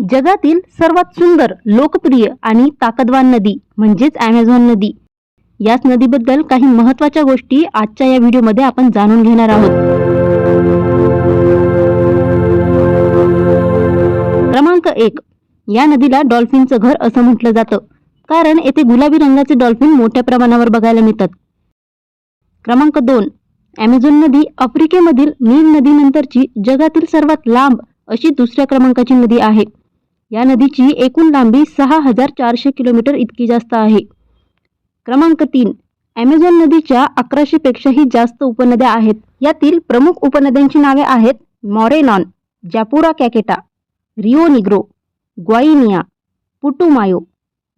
जगातील सर्वात सुंदर लोकप्रिय आणि ताकदवान नदी म्हणजेच ॲमेझॉन नदी. याच नदीबद्दल काही महत्त्वाच्या गोष्टी आजच्या या व्हिडिओमध्ये आपण जाणून घेणार आहोत. क्रमांक एक. या नदीला डॉल्फिनचं घर असं म्हटलं जातं कारण येथे गुलाबी रंगाचे डॉल्फिन मोठ्या प्रमाणावर बघायला मिळतात. क्रमांक दोन. ॲमेझॉन नदी आफ्रिकेमधील नील नदीनंतरची जगातील सर्वात लांब अशी दुसऱ्या क्रमांकाची नदी आहे. या नदीची एकूण लांबी सहा हजार चारशे किलोमीटर इतकी जास्त आहे. क्रमांक तीन ॲमेझॉन नदीच्या अकराशेपेक्षाही जास्त उपनद्या आहेत. यातील प्रमुख उपनद्यांची नावे आहेत मॉरेनॉन जापुरा कॅकेटा रिओ निग्रो ग्वाइनिया पुटुमायो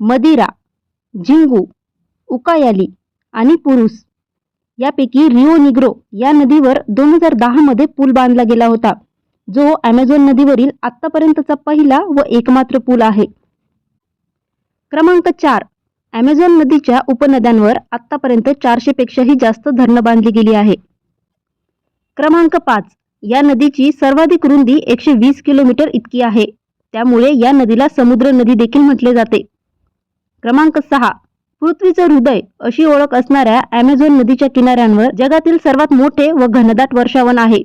मदिरा झिंगू उकायाली आणि पुरुस. यापैकी रिओ निग्रो या नदीवर दोन हजार दहामध्ये पूल बांधला गेला होता. जो ॲमेझॉन नदीवरील आत्तापर्यंतचा पहिला व एकमात्र पूल आहे. क्रमांक चार. ॲमेझॉन नदीच्या उपनद्यांवर आत्तापर्यंत चारशे पेक्षाही जास्त धरणं बांधली गेली आहे. क्रमांक पाच. या नदीची सर्वाधिक रुंदी एकशे वीस किलोमीटर इतकी आहे. त्यामुळे या नदीला समुद्र नदी देखील म्हटले जाते. क्रमांक सहा. पृथ्वीचं हृदय अशी ओळख असणाऱ्या ॲमेझॉन नदीच्या किनाऱ्यांवर जगातील सर्वात मोठे व घनदाट वर्षावन आहे.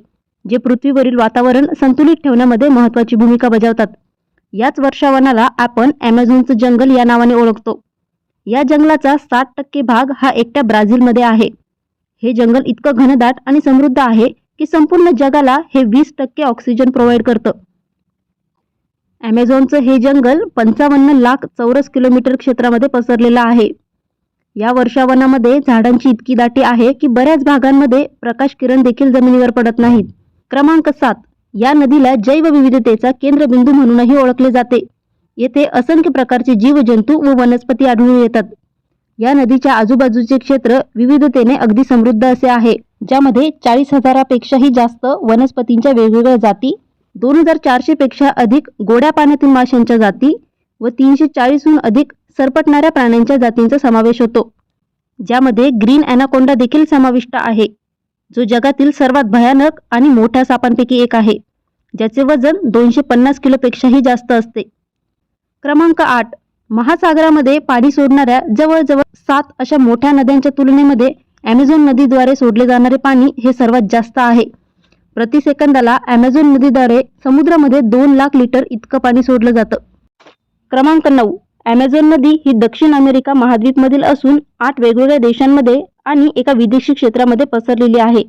जे पृथ्वीवरील वातावरण संतुलित ठेवण्यामध्ये महत्त्वाची भूमिका बजावतात. याच वर्षावनाला आपण ॲमेझॉनचं जंगल या नावाने ओळखतो. या जंगलाचा सात टक्के भाग हा एकट्या ब्राझीलमध्ये आहे. हे जंगल इतकं घनदाट आणि समृद्ध आहे की संपूर्ण जगाला हे वीस टक्के ऑक्सिजन प्रोव्हाइड करतं. ॲमेझॉनचं हे जंगल पंचावन्न लाख चौरस किलोमीटर क्षेत्रामध्ये पसरलेलं आहे. या वर्षावनामध्ये झाडांची इतकी दाटी आहे की बऱ्याच भागांमध्ये प्रकाश किरण देखील जमिनीवर पडत नाहीत. क्रमांक सात. या नदीला जैवविविधतेचा केंद्रबिंदू म्हणूनही ओळखले जाते. येथे असंख्य प्रकारचे जीवजंतू व वनस्पती आढळून येतात. या नदीच्या आजूबाजूचे क्षेत्र विविधतेने अगदी समृद्ध असे आहे ज्यामध्ये चाळीस हजारापेक्षाही जास्त वनस्पतींच्या वेगवेगळ्या जाती दोन हजार चारशे पेक्षा अधिक गोड्या पाण्यातील माशांच्या जाती व तीनशे चाळीसहून अधिक सरपटणाऱ्या प्राण्यांच्या जातींचा समावेश होतो. ज्यामध्ये ग्रीन अॅनाकोंडा देखील समाविष्ट आहे. जो जगातील सर्वात भयानक आणि मोठ्या सापांपैकी एक आहे. ज्याचे वजन दोनशे पन्नास किलोपेक्षाही जास्त असते. क्रमांक आठ. महासागरामध्ये पाणी सोडणाऱ्या जवळजवळ सात अशा मोठ्या नद्यांच्या तुलनेमध्ये ॲमेझॉन नदीद्वारे सोडले जाणारे पाणी हे सर्वात जास्त आहे. प्रति सेकंदाला ॲमेझॉन नदीद्वारे समुद्रामध्ये दोन लाख लिटर इतकं पाणी सोडलं जातं. क्रमांक नऊ. ॲमेझॉन नदी ही दक्षिण अमेरिका महाद्वीपमधील असून आठ वेगवेगळ्या देशांमध्ये आणि एका विदेशी क्षेत्रामध्ये पसरलेली आहे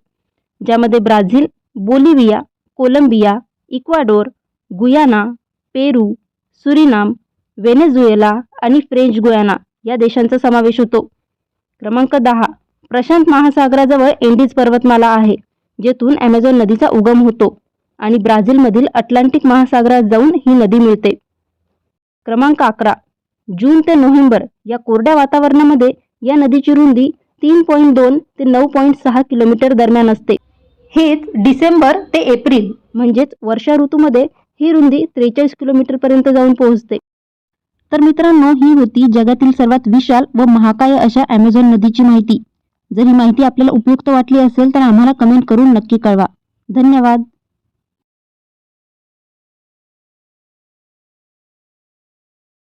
ज्यामध्ये Brazil Bolivia Colombia Ecuador Guyana Peru Suriname Venezuela आणि फ्रेंच गुयाना या देशांचा समावेश होतो. क्रमांक दहा प्रशांत महासागराजवळ एंडीज पर्वतमाला आहे जेथून ॲमेझॉन नदीचा उगम होतो आणि ब्राझीलमधील अटलांटिक महासागरात जाऊन ही नदी मिळते. क्रमांक अकरा जून ते नोव्हेंबर या कोरड्या वातावरणामध्ये या नदीची रुंदी तीन पॉईंट दोन ते नऊ पॉईंट सहा किलोमीटर दरम्यान असते. हेच डिसेंबर ते एप्रिल म्हणजेच वर्षा ऋतूमध्ये ही रुंदी त्रेचाळीस किलोमीटरपर्यंत जाऊन पोहोचते. तर मित्रांनो ही होती जगातील सर्वात विशाल व महाकाय अशा ॲमेझॉन नदीची माहिती. जर ही माहिती आपल्याला उपयुक्त वाटली असेल तर आम्हाला कमेंट करून नक्की कळवा. धन्यवाद.